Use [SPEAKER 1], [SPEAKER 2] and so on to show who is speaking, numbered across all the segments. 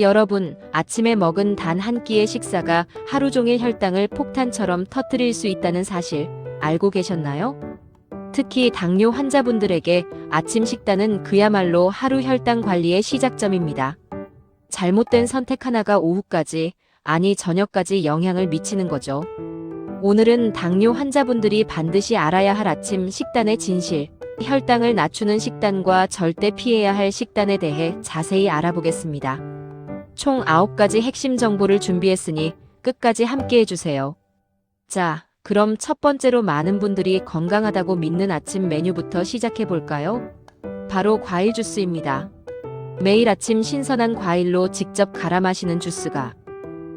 [SPEAKER 1] 여러분, 아침에 먹은 단 한 끼의 식사가 하루 종일 혈당을 폭탄처럼 터뜨릴 수 있다는 사실 알고 계셨나요? 특히 당뇨 환자분들에게 아침 식단은 그야말로 하루 혈당 관리의 시작점입니다. 잘못된 선택 하나가 오후까지, 아니 저녁까지 영향을 미치는 거죠. 오늘은 당뇨 환자분들이 반드시 알아야 할 아침 식단의 진실, 혈당을 낮추는 식단과 절대 피해야 할 식단에 대해 자세히 알아보겠습니다. 총 9가지 핵심 정보를 준비했으니 끝까지 함께 해주세요. 자, 그럼 첫 번째로 많은 분들이 건강하다고 믿는 아침 메뉴부터 시작해 볼까요? 바로 과일 주스입니다. 매일 아침 신선한 과일로 직접 갈아 마시는 주스가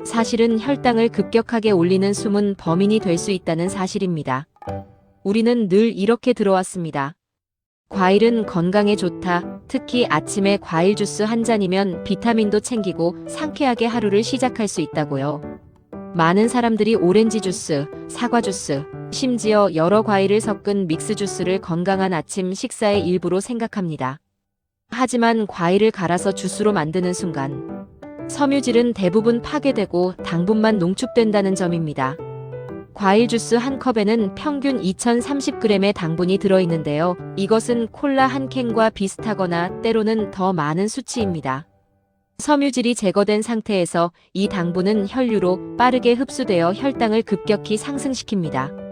[SPEAKER 1] 사실은 혈당을 급격하게 올리는 숨은 범인이 될 수 있다는 사실입니다. 우리는 늘 이렇게 들어왔습니다. 과일은 건강에 좋다. 특히 아침에 과일 주스 한 잔이면 비타민도 챙기고 상쾌하게 하루를 시작할 수 있다고요. 많은 사람들이 오렌지 주스, 사과 주스, 심지어 여러 과일을 섞은 믹스 주스를 건강한 아침 식사의 일부로 생각합니다. 하지만 과일을 갈아서 주스로 만드는 순간 섬유질은 대부분 파괴되고 당분만 농축된다는 점입니다. 과일 주스 한 컵에는 평균 2030g의 당분이 들어있는데요. 이것은 콜라 한 캔과 비슷하거나 때로는 더 많은 수치입니다. 섬유질이 제거된 상태에서 이 당분은 혈류로 빠르게 흡수되어 혈당을 급격히 상승시킵니다.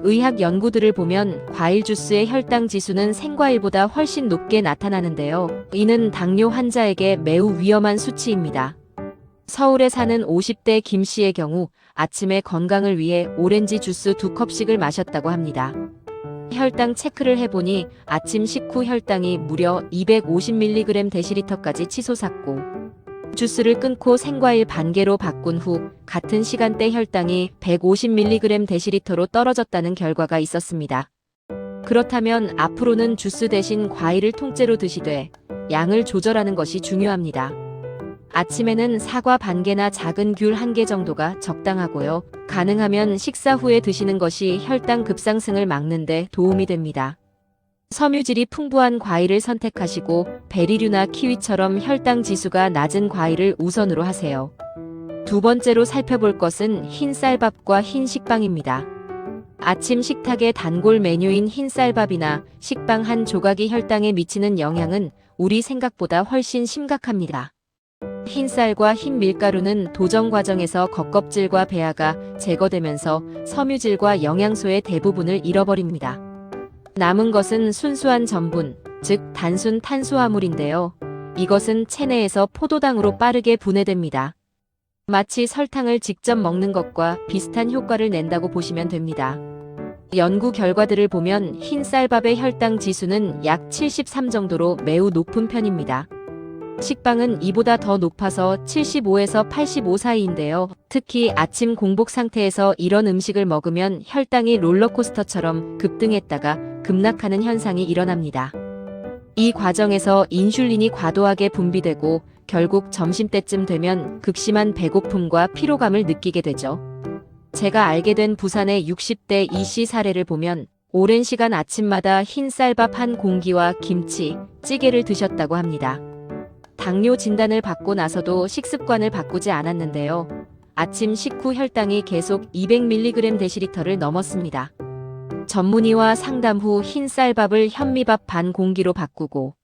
[SPEAKER 1] 의학 연구들을 보면 과일 주스의 혈당 지수는 생과일보다 훨씬 높게 나타나는데요. 이는 당뇨 환자에게 매우 위험한 수치입니다. 서울에 사는 50대 김 씨의 경우 아침에 건강을 위해 오렌지 주스 두 컵씩을 마셨다고 합니다. 혈당 체크를 해보니 아침 식후 혈당이 무려 250mg 데시리터까지 치솟았고 주스를 끊고 생과일 반개로 바꾼 후 같은 시간대 혈당이 150mg 데시리터로 떨어졌다는 결과가 있었습니다. 그렇다면 앞으로는 주스 대신 과일을 통째로 드시되 양을 조절하는 것이 중요합니다. 아침에는 사과 반 개나 작은 귤 한 개 정도가 적당하고요. 가능하면 식사 후에 드시는 것이 혈당 급상승을 막는데 도움이 됩니다. 섬유질이 풍부한 과일을 선택하시고 베리류나 키위처럼 혈당 지수가 낮은 과일을 우선으로 하세요. 두 번째로 살펴볼 것은 흰 쌀밥과 흰 식빵입니다. 아침 식탁의 단골 메뉴인 흰 쌀밥이나 식빵 한 조각이 혈당에 미치는 영향은 우리 생각보다 훨씬 심각합니다. 흰 쌀과 흰 밀가루는 도정 과정에서 겉껍질과 배아가 제거되면서 섬유질과 영양소의 대부분을 잃어버립니다. 남은 것은 순수한 전분, 즉 단순 탄수화물인데요. 이것은 체내에서 포도당으로 빠르게 분해됩니다. 마치 설탕을 직접 먹는 것과 비슷한 효과를 낸다고 보시면 됩니다. 연구 결과들을 보면 흰 쌀밥의 혈당 지수는 약 73 정도로 매우 높은 편입니다. 식빵은 이보다 더 높아서 75에서 85 사이인데요. 특히 아침 공복 상태에서 이런 음식을 먹으면 혈당이 롤러코스터처럼 급등했다가 급락하는 현상이 일어납니다. 이 과정에서 인슐린이 과도하게 분비되고 결국 점심때쯤 되면 극심한 배고픔과 피로감을 느끼게 되죠. 제가 알게 된 부산의 60대 이씨 사례를 보면 오랜 시간 아침마다 흰 쌀밥 한 공기와 김치, 찌개를 드셨다고 합니다. 당뇨 진단을 받고 나서도 식습관을 바꾸지 않았는데요. 아침 식후 혈당이 계속 200mg 데시리터를 넘었습니다. 전문의와 상담 후 흰 쌀밥을 현미밥 반 공기로 바꾸고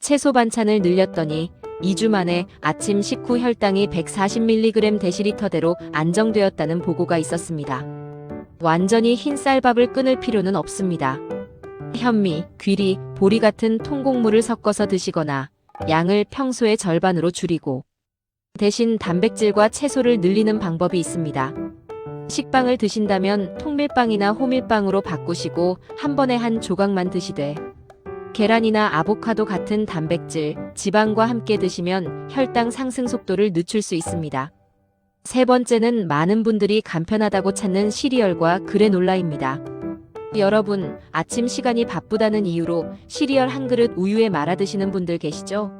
[SPEAKER 1] 채소 반찬을 늘렸더니 2주 만에 아침 식후 혈당이 140mg 데시리터대로 안정되었다는 보고가 있었습니다. 완전히 흰 쌀밥을 끊을 필요는 없습니다. 현미, 귀리, 보리 같은 통곡물을 섞어서 드시거나 양을 평소의 절반으로 줄이고 대신 단백질과 채소를 늘리는 방법이 있습니다. 식빵을 드신다면 통밀빵이나 호밀빵으로 바꾸시고 한 번에 한 조각만 드시되 계란이나 아보카도 같은 단백질, 지방과 함께 드시면 혈당 상승 속도를 늦출 수 있습니다. 세 번째는 많은 분들이 간편하다고 찾는 시리얼과 그래놀라입니다. 여러분, 아침 시간이 바쁘다는 이유로 시리얼 한 그릇 우유에 말아 드시는 분들 계시죠?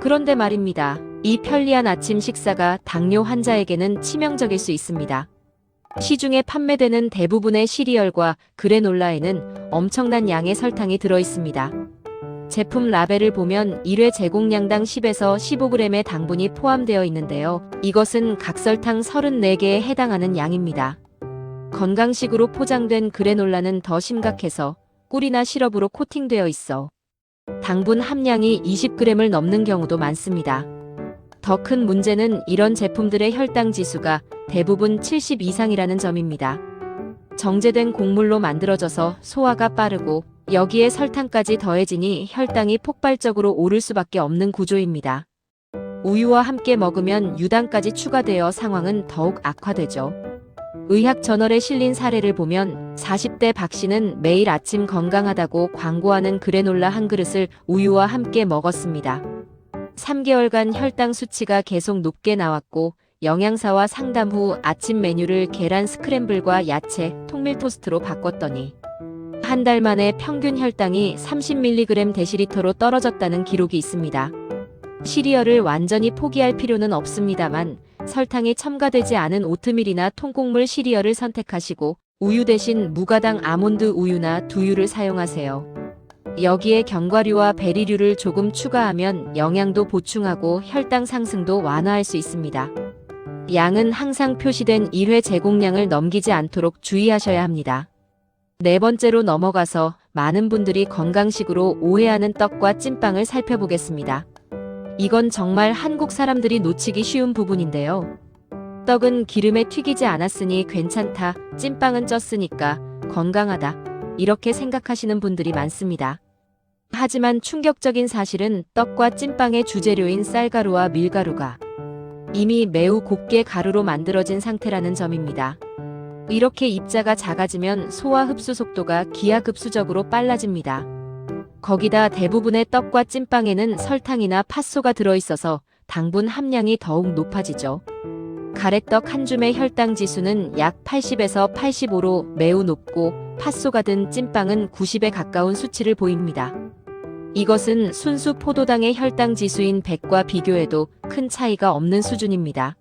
[SPEAKER 1] 그런데 말입니다. 이 편리한 아침 식사가 당뇨 환자에게는 치명적일 수 있습니다. 시중에 판매되는 대부분의 시리얼과 그래놀라에는 엄청난 양의 설탕이 들어 있습니다. 제품 라벨을 보면 1회 제공량당 10에서 15g의 당분이 포함되어 있는데요. 이것은 각설탕 34개에 해당하는 양입니다. 건강식으로 포장된 그래놀라는 더 심각해서 꿀이나 시럽으로 코팅되어 있어 당분 함량이 20g을 넘는 경우도 많습니다. 더 큰 문제는 이런 제품들의 혈당 지수가 대부분 70 이상이라는 점입니다. 정제된 곡물로 만들어져서 소화가 빠르고 여기에 설탕까지 더해지니 혈당이 폭발적으로 오를 수밖에 없는 구조입니다. 우유와 함께 먹으면 유당까지 추가되어 상황은 더욱 악화되죠. 의학 저널에 실린 사례를 보면 40대 박 씨는 매일 아침 건강하다고 광고하는 그래놀라 한 그릇을 우유와 함께 먹었습니다. 3개월간 혈당 수치가 계속 높게 나왔고 영양사와 상담 후 아침 메뉴를 계란 스크램블과 야채, 통밀 토스트로 바꿨더니 한 달 만에 평균 혈당이 30mg 데시리터로 떨어졌다는 기록이 있습니다. 시리얼을 완전히 포기할 필요는 없습니다만 설탕이 첨가되지 않은 오트밀이나 통곡물 시리얼을 선택하시고 우유 대신 무가당 아몬드 우유나 두유를 사용하세요. 여기에 견과류와 베리류를 조금 추가하면 영양도 보충하고 혈당 상승도 완화할 수 있습니다. 양은 항상 표시된 1회 제공량을 넘기지 않도록 주의하셔야 합니다. 네 번째로 넘어가서 많은 분들이 건강식으로 오해하는 떡과 찐빵을 살펴보겠습니다. 이건 정말 한국 사람들이 놓치기 쉬운 부분인데요. 떡은 기름에 튀기지 않았으니 괜찮다, 찐빵은 쪘으니까 건강하다. 이렇게 생각하시는 분들이 많습니다. 하지만 충격적인 사실은 떡과 찐빵의 주재료인 쌀가루와 밀가루가 이미 매우 곱게 가루로 만들어진 상태라는 점입니다. 이렇게 입자가 작아지면 소화 흡수 속도가 기하급수적으로 빨라집니다. 거기다 대부분의 떡과 찐빵에는 설탕이나 팥소가 들어있어서 당분 함량이 더욱 높아지죠. 가래떡 한 줌의 혈당 지수는 약 80에서 85로 매우 높고 팥소가 든 찐빵은 90에 가까운 수치를 보입니다. 이것은 순수 포도당의 혈당 지수인 100과 비교해도 큰 차이가 없는 수준입니다.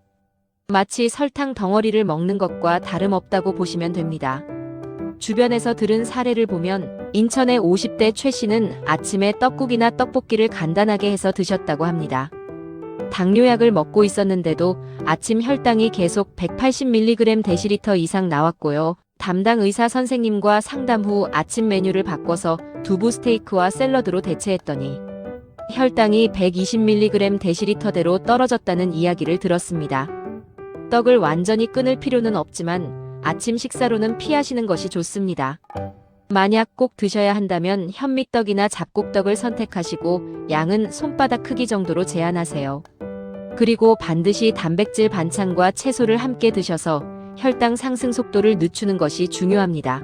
[SPEAKER 1] 마치 설탕 덩어리를 먹는 것과 다름없다고 보시면 됩니다. 주변에서 들은 사례를 보면 인천의 50대 최 씨는 아침에 떡국이나 떡볶이를 간단하게 해서 드셨다고 합니다. 당뇨약을 먹고 있었는데도 아침 혈당이 계속 180mg 데시리터 이상 나왔고요. 담당 의사 선생님과 상담 후 아침 메뉴를 바꿔서 두부 스테이크와 샐러드로 대체했더니 혈당이 120mg 데시리터대로 떨어졌다는 이야기를 들었습니다. 떡을 완전히 끊을 필요는 없지만 아침 식사로는 피하시는 것이 좋습니다. 만약 꼭 드셔야 한다면 현미떡이나 잡곡떡을 선택하시고 양은 손바닥 크기 정도로 제한하세요. 그리고 반드시 단백질 반찬과 채소를 함께 드셔서 혈당 상승 속도를 늦추는 것이 중요합니다.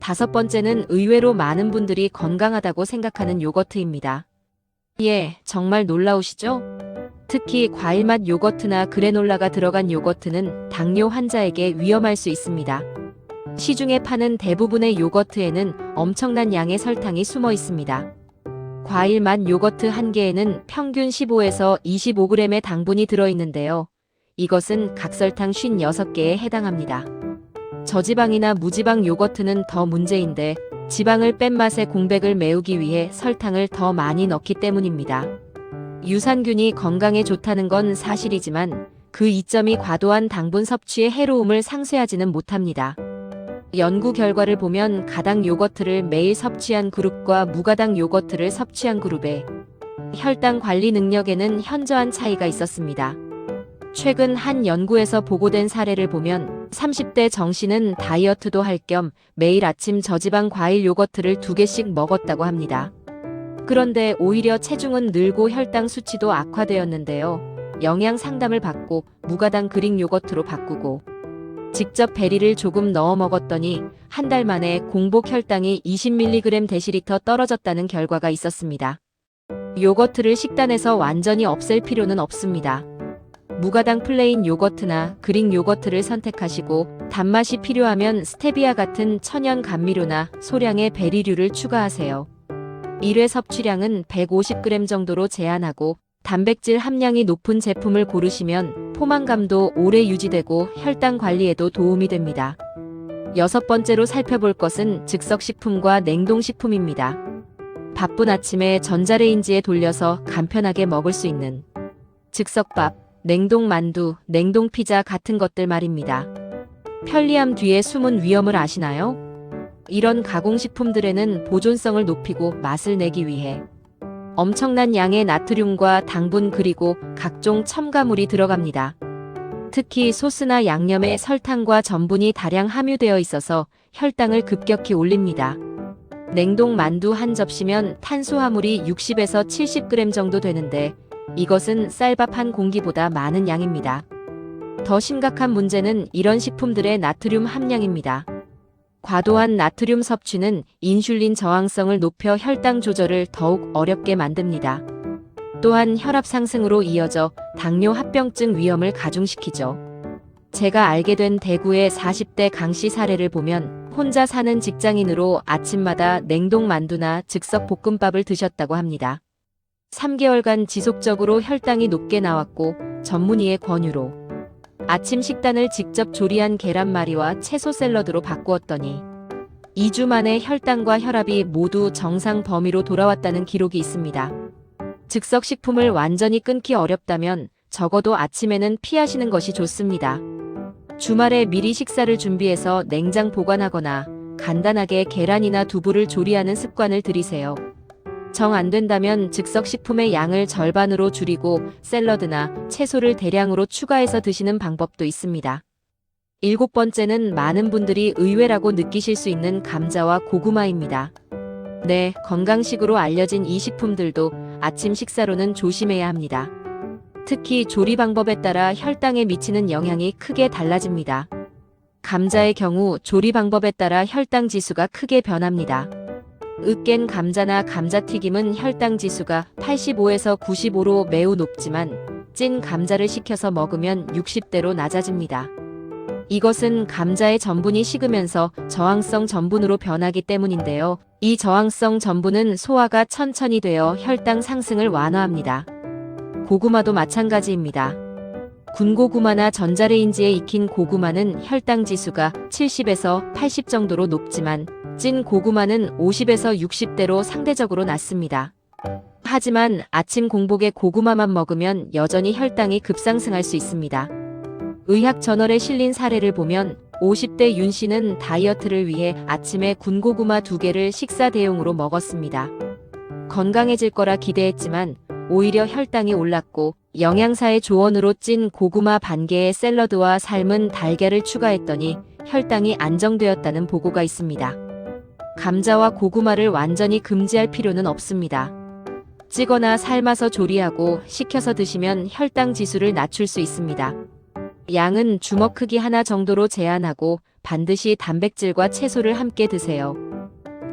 [SPEAKER 1] 다섯 번째는 의외로 많은 분들이 건강하다고 생각하는 요거트입니다. 예, 정말 놀라우시죠? 특히 과일맛 요거트나 그래놀라가 들어간 요거트는 당뇨 환자에게 위험할 수 있습니다. 시중에 파는 대부분의 요거트에는 엄청난 양의 설탕이 숨어 있습니다. 과일맛 요거트 한 개에는 평균 15에서 25g의 당분이 들어있는데요. 이것은 각설탕 56개에 해당합니다. 저지방이나 무지방 요거트는 더 문제인데 지방을 뺀 맛의 공백을 메우기 위해 설탕을 더 많이 넣기 때문입니다. 유산균이 건강에 좋다는 건 사실이지만 그 이점이 과도한 당분 섭취의 해로움을 상쇄하지는 못합니다. 연구 결과를 보면 가당 요거트를 매일 섭취한 그룹과 무가당 요거트를 섭취한 그룹의 혈당 관리 능력에는 현저한 차이가 있었습니다. 최근 한 연구에서 보고된 사례를 보면 30대 정 씨는 다이어트도 할 겸 매일 아침 저지방 과일 요거트를 두 개씩 먹었다고 합니다. 그런데 오히려 체중은 늘고 혈당 수치도 악화되었는데요. 영양 상담을 받고 무가당 그릭 요거트로 바꾸고 직접 베리를 조금 넣어 먹었더니 한 달 만에 공복 혈당이 20mg 데시리터 떨어졌다는 결과가 있었습니다. 요거트를 식단에서 완전히 없앨 필요는 없습니다. 무가당 플레인 요거트나 그릭 요거트를 선택하시고 단맛이 필요하면 스테비아 같은 천연 감미료나 소량의 베리류를 추가하세요. 1회 섭취량은 150g 정도로 제한하고 단백질 함량이 높은 제품을 고르시면 포만감도 오래 유지되고 혈당 관리에도 도움이 됩니다. 여섯 번째로 살펴볼 것은 즉석식품과 냉동식품입니다. 바쁜 아침에 전자레인지에 돌려서 간편하게 먹을 수 있는 즉석밥, 냉동 만두, 냉동 피자 같은 것들 말입니다. 편리함 뒤에 숨은 위험을 아시나요? 이런 가공식품들에는 보존성을 높이고 맛을 내기 위해 엄청난 양의 나트륨과 당분 그리고 각종 첨가물이 들어갑니다. 특히 소스나 양념에 설탕과 전분이 다량 함유되어 있어서 혈당을 급격히 올립니다. 냉동 만두 한 접시면 탄수화물이 60에서 70g 정도 되는데 이것은 쌀밥 한 공기보다 많은 양입니다. 더 심각한 문제는 이런 식품들의 나트륨 함량입니다. 과도한 나트륨 섭취는 인슐린 저항성을 높여 혈당 조절을 더욱 어렵게 만듭니다. 또한 혈압 상승으로 이어져 당뇨 합병증 위험을 가중시키죠. 제가 알게 된 대구의 40대 강씨 사례를 보면 혼자 사는 직장인으로 아침마다 냉동 만두나 즉석 볶음밥을 드셨다고 합니다. 3개월간 지속적으로 혈당이 높게 나왔고 전문의의 권유로 아침 식단을 직접 조리한 계란말이와 채소 샐러드로 바꾸었더니 2주 만에 혈당과 혈압이 모두 정상 범위로 돌아왔다는 기록이 있습니다. 즉석 식품을 완전히 끊기 어렵다면 적어도 아침에는 피하시는 것이 좋습니다. 주말에 미리 식사를 준비해서 냉장 보관하거나 간단하게 계란이나 두부를 조리하는 습관을 들이세요. 정 안 된다면 즉석 식품의 양을 절반으로 줄이고 샐러드나 채소를 대량으로 추가해서 드시는 방법도 있습니다. 일곱 번째는 많은 분들이 의외라고 느끼실 수 있는 감자와 고구마입니다. 네, 건강식으로 알려진 이 식품들도 아침 식사로는 조심해야 합니다. 특히 조리 방법에 따라 혈당에 미치는 영향이 크게 달라집니다. 감자의 경우 조리 방법에 따라 혈당 지수가 크게 변합니다. 으깬 감자나 감자튀김은 혈당 지수가 85에서 95로 매우 높지만 찐 감자를 식혀서 먹으면 60대로 낮아집니다. 이것은 감자의 전분이 식으면서 저항성 전분으로 변하기 때문인데요. 이 저항성 전분은 소화가 천천히 되어 혈당 상승을 완화합니다. 고구마도 마찬가지입니다. 군고구마나 전자레인지에 익힌 고구마는 혈당 지수가 70에서 80 정도로 높지만 찐 고구마는 50에서 60대로 상대적으로 낮습니다. 하지만 아침 공복에 고구마만 먹으면 여전히 혈당이 급상승할 수 있습니다. 의학 저널에 실린 사례를 보면 50대 윤 씨는 다이어트를 위해 아침에 군고구마 두 개를 식사 대용으로 먹었습니다. 건강해질 거라 기대했지만 오히려 혈당이 올랐고 영양사의 조언으로 찐 고구마 반 개의 샐러드와 삶은 달걀을 추가했더니 혈당이 안정되었다는 보고가 있습니다. 감자와 고구마를 완전히 금지할 필요는 없습니다. 찌거나 삶아서 조리하고 식혀서 드시면 혈당 지수를 낮출 수 있습니다. 양은 주먹 크기 하나 정도로 제한하고 반드시 단백질과 채소를 함께 드세요.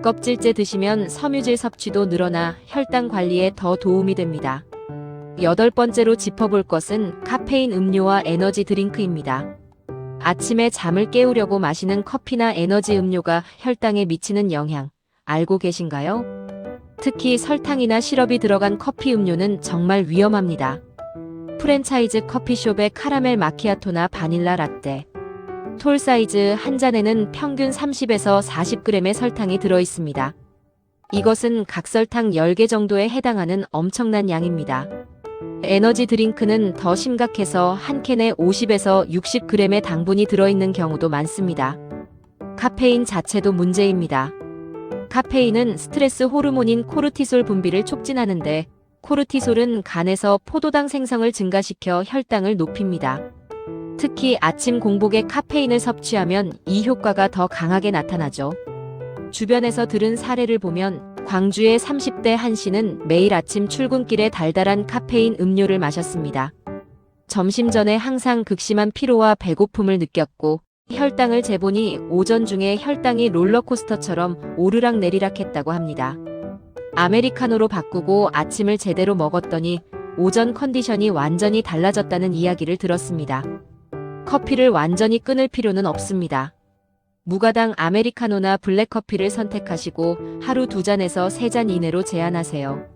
[SPEAKER 1] 껍질째 드시면 섬유질 섭취도 늘어나 혈당 관리에 더 도움이 됩니다. 여덟 번째로 짚어볼 것은 카페인 음료와 에너지 드링크입니다. 아침에 잠을 깨우려고 마시는 커피나 에너지 음료가 혈당에 미치는 영향 알고 계신가요? 특히 설탕이나 시럽이 들어간 커피 음료는 정말 위험합니다. 프랜차이즈 커피숍의 카라멜 마키아토나 바닐라 라떼, 톨 사이즈 한 잔에는 평균 30에서 40g의 설탕이 들어 있습니다. 이것은 각설탕 10개 정도에 해당하는 엄청난 양입니다. 에너지 드링크는 더 심각해서 한 캔에 50에서 60g의 당분이 들어있는 경우도 많습니다. 카페인 자체도 문제입니다. 카페인은 스트레스 호르몬인 코르티솔 분비를 촉진하는데 코르티솔은 간에서 포도당 생성을 증가시켜 혈당을 높입니다. 특히 아침 공복에 카페인을 섭취하면 이 효과가 더 강하게 나타나죠. 주변에서 들은 사례를 보면 광주의 30대 한 씨는 매일 아침 출근길에 달달한 카페인 음료를 마셨습니다. 점심 전에 항상 극심한 피로와 배고픔을 느꼈고 혈당을 재보니 오전 중에 혈당이 롤러코스터처럼 오르락 내리락 했다고 합니다. 아메리카노로 바꾸고 아침을 제대로 먹었더니 오전 컨디션이 완전히 달라졌다는 이야기를 들었습니다. 커피를 완전히 끊을 필요는 없습니다. 무가당 아메리카노나 블랙커피를 선택하시고 하루 두 잔에서 세 잔 이내로 제한하세요.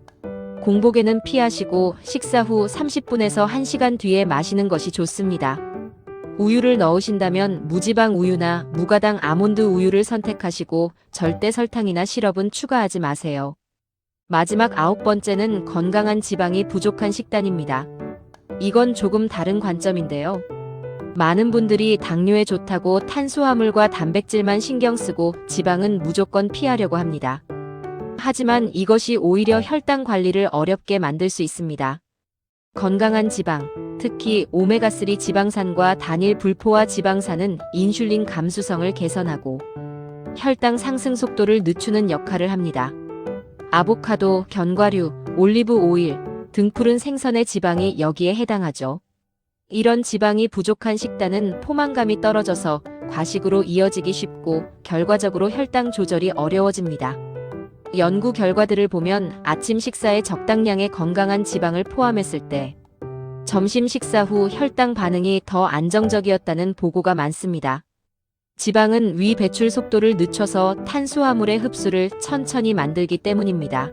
[SPEAKER 1] 공복에는 피하시고 식사 후 30분에서 1시간 뒤에 마시는 것이 좋습니다. 우유를 넣으신다면 무지방 우유나 무가당 아몬드 우유를 선택하시고 절대 설탕이나 시럽은 추가하지 마세요. 마지막 아홉 번째는 건강한 지방이 부족한 식단입니다. 이건 조금 다른 관점인데요. 많은 분들이 당뇨에 좋다고 탄수화물과 단백질만 신경 쓰고 지방은 무조건 피하려고 합니다. 하지만 이것이 오히려 혈당 관리를 어렵게 만들 수 있습니다. 건강한 지방, 특히 오메가3 지방산과 단일 불포화 지방산은 인슐린 감수성을 개선하고 혈당 상승 속도를 늦추는 역할을 합니다. 아보카도, 견과류, 올리브 오일, 등푸른 생선의 지방이 여기에 해당하죠. 이런 지방이 부족한 식단은 포만감이 떨어져서 과식으로 이어지기 쉽고 결과적으로 혈당 조절이 어려워집니다. 연구 결과들을 보면 아침 식사에 적당량의 건강한 지방을 포함했을 때 점심 식사 후 혈당 반응이 더 안정적이었다는 보고가 많습니다. 지방은 위 배출 속도를 늦춰서 탄수화물의 흡수를 천천히 만들기 때문입니다.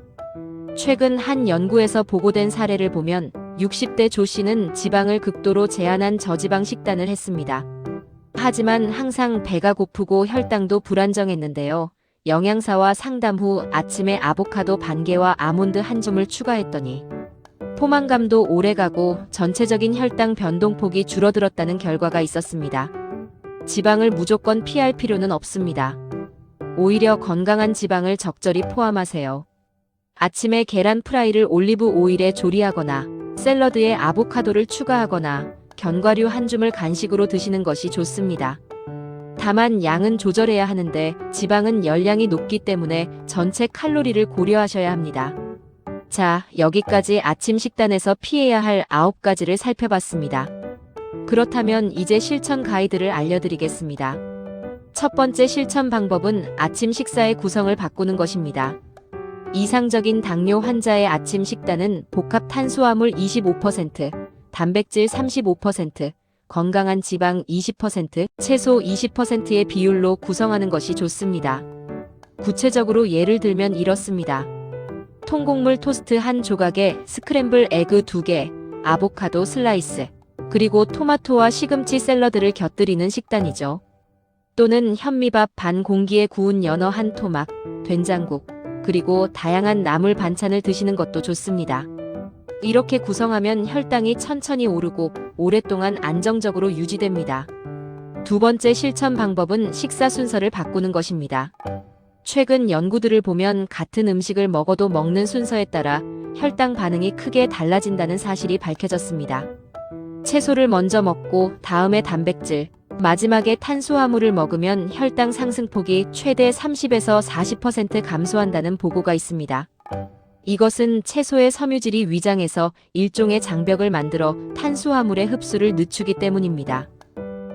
[SPEAKER 1] 최근 한 연구에서 보고된 사례를 보면 60대 조 씨는 지방을 극도로 제한한 저지방 식단을 했습니다. 하지만 항상 배가 고프고 혈당도 불안정했는데요. 영양사와 상담 후 아침에 아보카도 반 개와 아몬드 한 줌을 추가했더니 포만감도 오래가고 전체적인 혈당 변동폭이 줄어들었다는 결과가 있었습니다. 지방을 무조건 피할 필요는 없습니다. 오히려 건강한 지방을 적절히 포함하세요. 아침에 계란 프라이를 올리브 오일에 조리하거나 샐러드에 아보카도를 추가하거나 견과류 한 줌을 간식으로 드시는 것이 좋습니다. 다만 양은 조절해야 하는데 지방은 열량이 높기 때문에 전체 칼로리를 고려하셔야 합니다. 자, 여기까지 아침 식단에서 피해야 할 9가지를 살펴봤습니다. 그렇다면 이제 실천 가이드를 알려드리겠습니다. 첫 번째 실천 방법은 아침 식사의 구성을 바꾸는 것입니다. 이상적인 당뇨 환자의 아침 식단은 복합 탄수화물 25%, 단백질 35%, 건강한 지방 20%, 채소 20%의 비율로 구성하는 것이 좋습니다. 구체적으로 예를 들면 이렇습니다. 통곡물 토스트 한 조각에 스크램블 에그 2개, 아보카도 슬라이스, 그리고 토마토와 시금치 샐러드를 곁들이는 식단이죠. 또는 현미밥 반 공기에 구운 연어 한 토막, 된장국, 그리고 다양한 나물 반찬을 드시는 것도 좋습니다. 이렇게 구성하면 혈당이 천천히 오르고 오랫동안 안정적으로 유지됩니다. 두 번째 실천 방법은 식사 순서를 바꾸는 것입니다. 최근 연구들을 보면 같은 음식을 먹어도 먹는 순서에 따라 혈당 반응이 크게 달라진다는 사실이 밝혀졌습니다. 채소를 먼저 먹고 다음에 단백질, 마지막에 탄수화물을 먹으면 혈당 상승폭이 최대 30에서 40% 감소한다는 보고가 있습니다. 이것은 채소의 섬유질이 위장에서 일종의 장벽을 만들어 탄수화물의 흡수를 늦추기 때문입니다.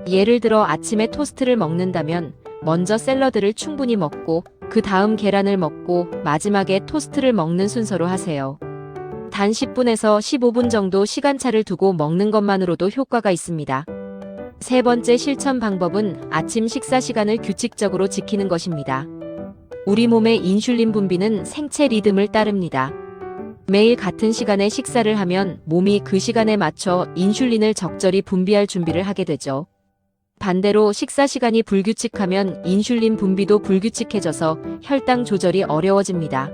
[SPEAKER 1] 예를 들어 아침에 토스트를 먹는다면 먼저 샐러드를 충분히 먹고 그 다음 계란을 먹고 마지막에 토스트를 먹는 순서로 하세요. 단 10분에서 15분 정도 시간차를 두고 먹는 것만으로도 효과가 있습니다. 세 번째 실천 방법은 아침 식사 시간을 규칙적으로 지키는 것입니다. 우리 몸의 인슐린 분비는 생체 리듬을 따릅니다. 매일 같은 시간에 식사를 하면 몸이 그 시간에 맞춰 인슐린을 적절히 분비할 준비를 하게 되죠. 반대로 식사 시간이 불규칙하면 인슐린 분비도 불규칙해져서 혈당 조절이 어려워집니다.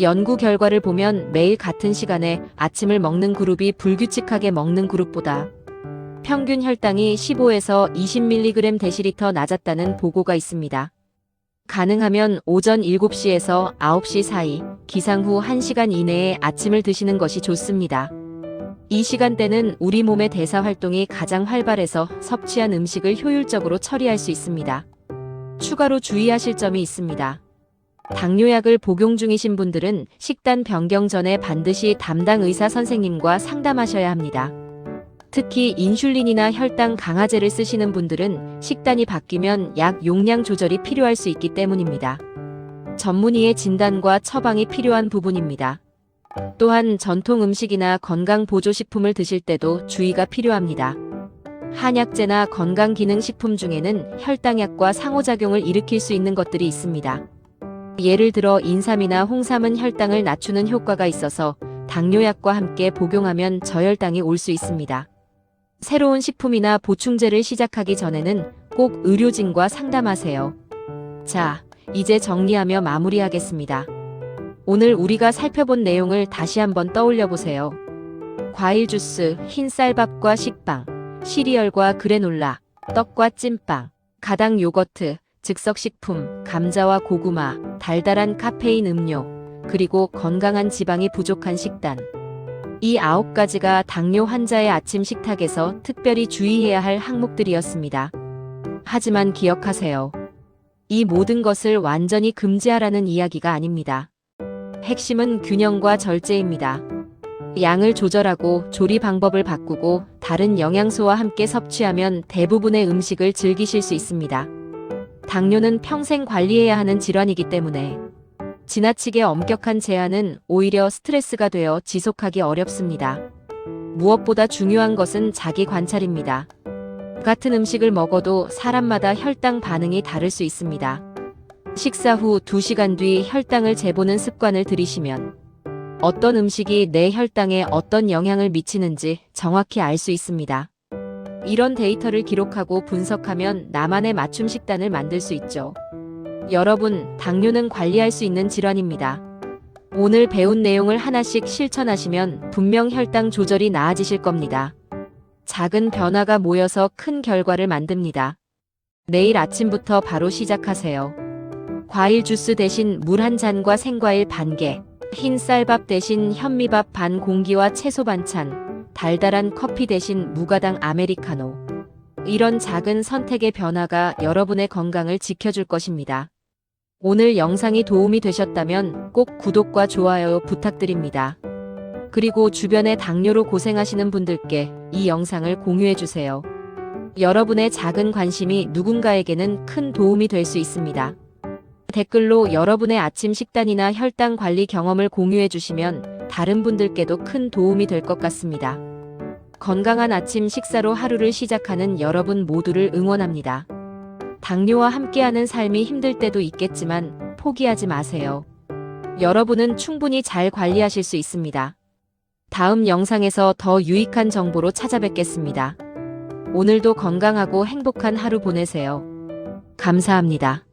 [SPEAKER 1] 연구 결과를 보면 매일 같은 시간에 아침을 먹는 그룹이 불규칙하게 먹는 그룹보다 평균 혈당이 15에서 20mg 데시리터 낮았다는 보고가 있습니다. 가능하면 오전 7시에서 9시 사이, 기상 후 1시간 이내에 아침을 드시는 것이 좋습니다. 이 시간대는 우리 몸의 대사 활동이 가장 활발해서 섭취한 음식을 효율적으로 처리할 수 있습니다. 추가로 주의하실 점이 있습니다. 당뇨약을 복용 중이신 분들은 식단 변경 전에 반드시 담당 의사 선생님과 상담하셔야 합니다. 특히 인슐린이나 혈당 강화제를 쓰시는 분들은 식단이 바뀌면 약 용량 조절이 필요할 수 있기 때문입니다. 전문의의 진단과 처방이 필요한 부분입니다. 또한 전통 음식이나 건강 보조식품을 드실 때도 주의가 필요합니다. 한약재나 건강기능식품 중에는 혈당약과 상호작용을 일으킬 수 있는 것들이 있습니다. 예를 들어 인삼이나 홍삼은 혈당을 낮추는 효과가 있어서 당뇨약과 함께 복용하면 저혈당이 올 수 있습니다. 새로운 식품이나 보충제를 시작하기 전에는 꼭 의료진과 상담하세요. 자, 이제 정리하며 마무리하겠습니다. 오늘 우리가 살펴본 내용을 다시 한번 떠올려 보세요. 과일 주스, 흰 쌀밥과 식빵, 시리얼과 그래놀라, 떡과 찐빵, 가당 요거트, 즉석식품, 감자와 고구마, 달달한 카페인 음료, 그리고 건강한 지방이 부족한 식단. 이 아홉 가지가 당뇨 환자의 아침 식탁에서 특별히 주의해야 할 항목들이었습니다. 하지만 기억하세요. 이 모든 것을 완전히 금지하라는 이야기가 아닙니다. 핵심은 균형과 절제입니다. 양을 조절하고 조리 방법을 바꾸고 다른 영양소와 함께 섭취하면 대부분의 음식을 즐기실 수 있습니다. 당뇨는 평생 관리해야 하는 질환이기 때문에 지나치게 엄격한 제한은 오히려 스트레스가 되어 지속하기 어렵습니다. 무엇보다 중요한 것은 자기 관찰입니다. 같은 음식을 먹어도 사람마다 혈당 반응이 다를 수 있습니다. 식사 후 2시간 뒤 혈당을 재보는 습관을 들이시면 어떤 음식이 내 혈당에 어떤 영향을 미치는지 정확히 알 수 있습니다. 이런 데이터를 기록하고 분석하면 나만의 맞춤 식단을 만들 수 있죠. 여러분, 당뇨는 관리할 수 있는 질환입니다. 오늘 배운 내용을 하나씩 실천하시면 분명 혈당 조절이 나아지실 겁니다. 작은 변화가 모여서 큰 결과를 만듭니다. 내일 아침부터 바로 시작하세요. 과일 주스 대신 물 한 잔과 생과일 반 개, 흰 쌀밥 대신 현미밥 반 공기와 채소 반찬, 달달한 커피 대신 무가당 아메리카노. 이런 작은 선택의 변화가 여러분의 건강을 지켜줄 것입니다. 오늘 영상이 도움이 되셨다면 꼭 구독과 좋아요 부탁드립니다. 그리고 주변에 당뇨로 고생하시는 분들께 이 영상을 공유해 주세요. 여러분의 작은 관심이 누군가에게는 큰 도움이 될 수 있습니다. 댓글로 여러분의 아침 식단이나 혈당 관리 경험을 공유해 주시면 다른 분들께도 큰 도움이 될 것 같습니다. 건강한 아침 식사로 하루를 시작하는 여러분 모두를 응원합니다. 당뇨와 함께하는 삶이 힘들 때도 있겠지만 포기하지 마세요. 여러분은 충분히 잘 관리하실 수 있습니다. 다음 영상에서 더 유익한 정보로 찾아뵙겠습니다. 오늘도 건강하고 행복한 하루 보내세요. 감사합니다.